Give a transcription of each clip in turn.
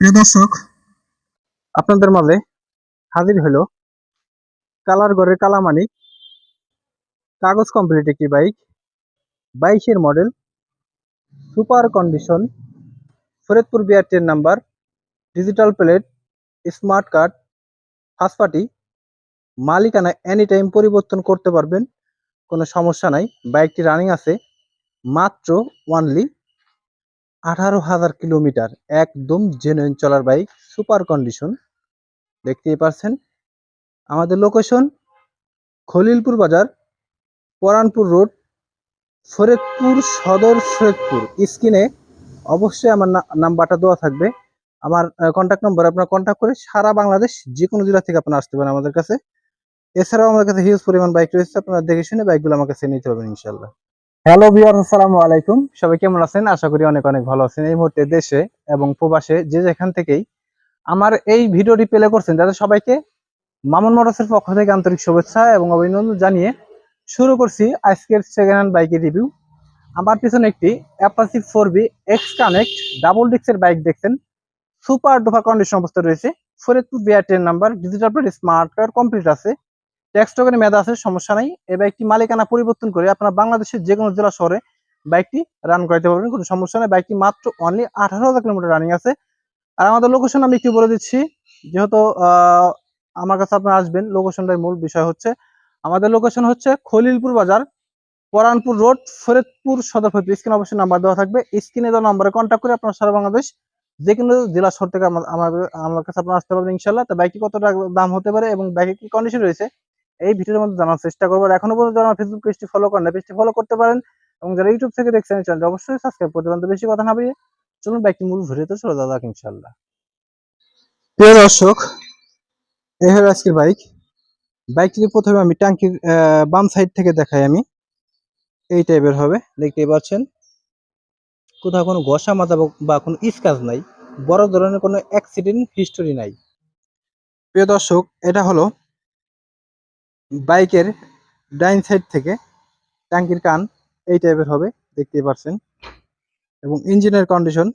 প্রিয় দর্শক, আপনাদের মাঝে হাজির হলো কালার গড়ের কালামানিক কাগজ কমপ্লিট একটি বাইক বাইশের model super condition Faridpur বিআরটির number digital plate smart card first মালিকানা এনি টাইম পরিবর্তন করতে পারবেন, কোনো সমস্যা নাই। বাইকটি রানিং আছে, মাত্র ওয়ানলি আঠারো হাজার কিলোমিটার একদম জেনুইন চলার বাইক সুপার কন্ডিশন দেখতেই পারছেন? আমাদের লোকেশন খলিলপুর বাজার, পরানপুর রোড ফরিদপুর সদর ফরিদপুর। স্ক্রিনে অবশ্যই আমার নাম্বারটা দেওয়া থাকবে। আমার কন্ট্যাক্ট নম্বর আপনার কন্ট্যাক্ট করে সারা বাংলাদেশ যে কোনো জেলা থেকে আপনারা আসতে পারেন আমাদের কাছে। এছাড়াও আমাদের কাছে হিউজ পরিমাণ বাইক রয়েছে। আপনারা দেখে শুনে বাইকগুলো আমার কাছে নিতে পারবেন ইনশাল্লাহ হ্যালো ভিউয়ার আসসালামু আলাইকুম। সবাই কেমন আছেন? আশা করি অনেক অনেক ভালো আছেন। এই মুহূর্তে দেশে এবং প্রবাসে যে যেখান থেকেই আমার এই ভিডিওটি প্লে করছেন, তাদের সবাইকে মামুন মোটরসের পক্ষ থেকে আন্তরিক শুভেচ্ছা এবং অভিনন্দন জানিয়ে শুরু করছি আজকের সেকেন্ড হ্যান্ড বাইকের রিভিউ আমার পিছনে একটি Apache four V X connect double ডিক্সের bike দেখছেন। সুপার ডুপার কন্ডিশন অবস্থা রয়েছে। Faridpur ten number digital smart card complete আছে। ট্যাক্স মেয়াদ আছে, সমস্যা নাই। এই বাইকটি মালিকানা পরিবর্তন করে আপনারা বাংলাদেশের যে কোনো জেলা, শহরে বাইকটি রান করাতে পারবেন, কোনো সমস্যা নেই। বাইকটি মাত্র অনলি আঠারো হাজার কিলোমিটার রানিং আছে। আর আমাদের লোকেশন আমি একটু বলে দিচ্ছি, যেহেতু আমার কাছে আপনারা আসবেন লোকেশনটাই মূল বিষয় হচ্ছে, আমাদের লোকেশন হচ্ছে খলিলপুর বাজার, পরানপুর রোড, ফরিদপুর সদর ফরিদপুর। স্ক্রিনে অবশ্যই নাম্বার দেওয়া থাকবে। স্ক্রিনে দেওয়া নাম্বারে কন্ট্যাক্ট করে আপনারা সারা বাংলাদেশ যে কোনো জেলা, শহর থেকে আমার আমার কাছে আপনারা আসতে পারবেন ইনশাল্লাহ তো বাইকটি কত দাম হতে পারে এবং বাইকের কি কন্ডিশন রয়েছে? এই ভিডিওর মধ্যে জানার চেষ্টা করব। আর এখনও পর্যন্ত আমার ফেসবুক পেজটি ফলো করেন না পেজটি ফলো করতে পারেন এবং যারা ইউটিউব থেকে দেখছেন চ্যানেলটি অবশ্যই সাবস্ক্রাইব করতে পারেন। তো বেশি কথা না বলে চলুন বাইকটি মূল ভিডিওতে চলে যাওয়া যাক ইনশাল্লাহ প্রিয় দর্শক এই হলো আজকের বাইক বাইকটি প্রথমে আমি ট্যাঙ্কির বাম সাইড থেকে দেখাই আমি। এই টাইপের হবে, দেখতেই পাচ্ছেন। কোথাও কোনো ঘষা মাজা বা- বা কোনো স্কাচ নাই। বড় ধরনের কোনো অ্যাক্সিডেন্ট হিস্টোরি নাই। প্রিয় দর্শক, এটা হলো বাইকের ডাইন সাইড থেকে ট্যাঙ্কির কান এই টাইপের হবে, দেখতেই পাচ্ছেন এবং ইঞ্জিনের কন্ডিশন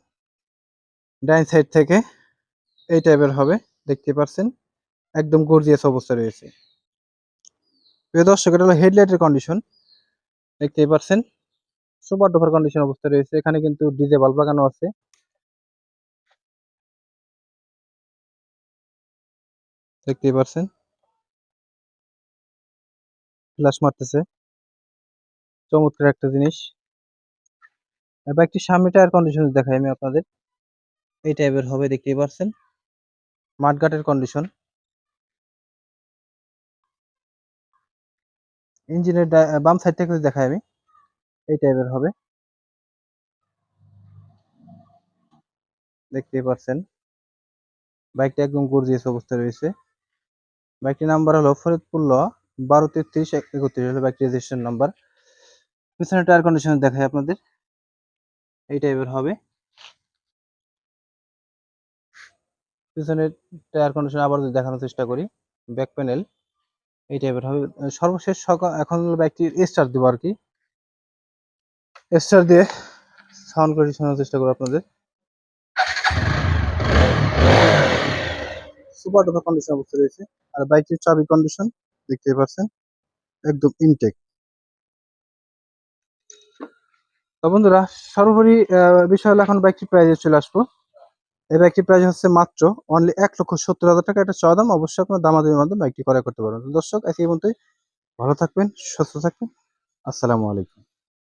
ডাইন সাইড থেকে এই টাইপের হবে, দেখতে পাচ্ছেন একদম গর্জিয়াস অবস্থা রয়েছে। প্রিয় দর্শক, এটা হলো হেডলাইটের কন্ডিশন দেখতেই পাচ্ছেন সুপার ডুপার কন্ডিশন অবস্থা রয়েছে। এখানে কিন্তু ডিজে বাল্ব লাগানো আছে। দেখতেই পাচ্ছেন ফ্ল্যাশ মারতেছে। চমৎকার একটা জিনিস। একটি সামনে টায়ার কন্ডিশন দেখাই আমি আপনাদের। এই টাইপের হবে, দেখতেই পাচ্ছেন মাঠঘাটের কন্ডিশন ইঞ্জিনের বাম সাইড থেকে দেখাই আমি। এই টাইপের হবে। দেখতেই পাচ্ছেন বাইকটা একদম গর্জিয়াস অবস্থায় রয়েছে। বাইকটির নাম্বার হলো ফরিদপুর ল বারো তেত্রিশ একত্রিশ হলো বাইকটি রেজিস্ট্রেশন নাম্বার। পিছনে টায়ার কন্ডিশন দেখাই আপনাদের। এই টাইপের হবে। পিছনের টায়ার কন্ডিশন আবার যদি দেখানোর চেষ্টা করি, ব্যাক প্যানেল, এই টাইপের হবে। সর্বশেষ সকা- এখন হলো বাইকটি স্টার দিব আর কি। স্টার দিয়ে সাউন্ড করে শোনার চেষ্টা করব আপনাদের। সুপার ডুপার কন্ডিশন অবস্থা রয়েছে। আর বাইকটির চাবি কন্ডিশন। দেখতেই পাচ্ছেন একদম ইনটেক তো বন্ধুরা, সর্বোপরি বিষয় হলো এখন বাইকটি প্রাইজে চলে আসব। এই বাইকটির প্রাইজ হচ্ছে মাত্র অনলি এক লক্ষ সত্তর হাজার টাকা। একটা চাওয়া দাম, অবশ্যই আপনার দামাদামির মাধ্যমে বাইকটি ক্রয় করতে পারবেন। দর্শক দর্শক একই মধ্যে ভালো থাকবেন, সুস্থ থাকবেন। আসসালামু আলাইকুম।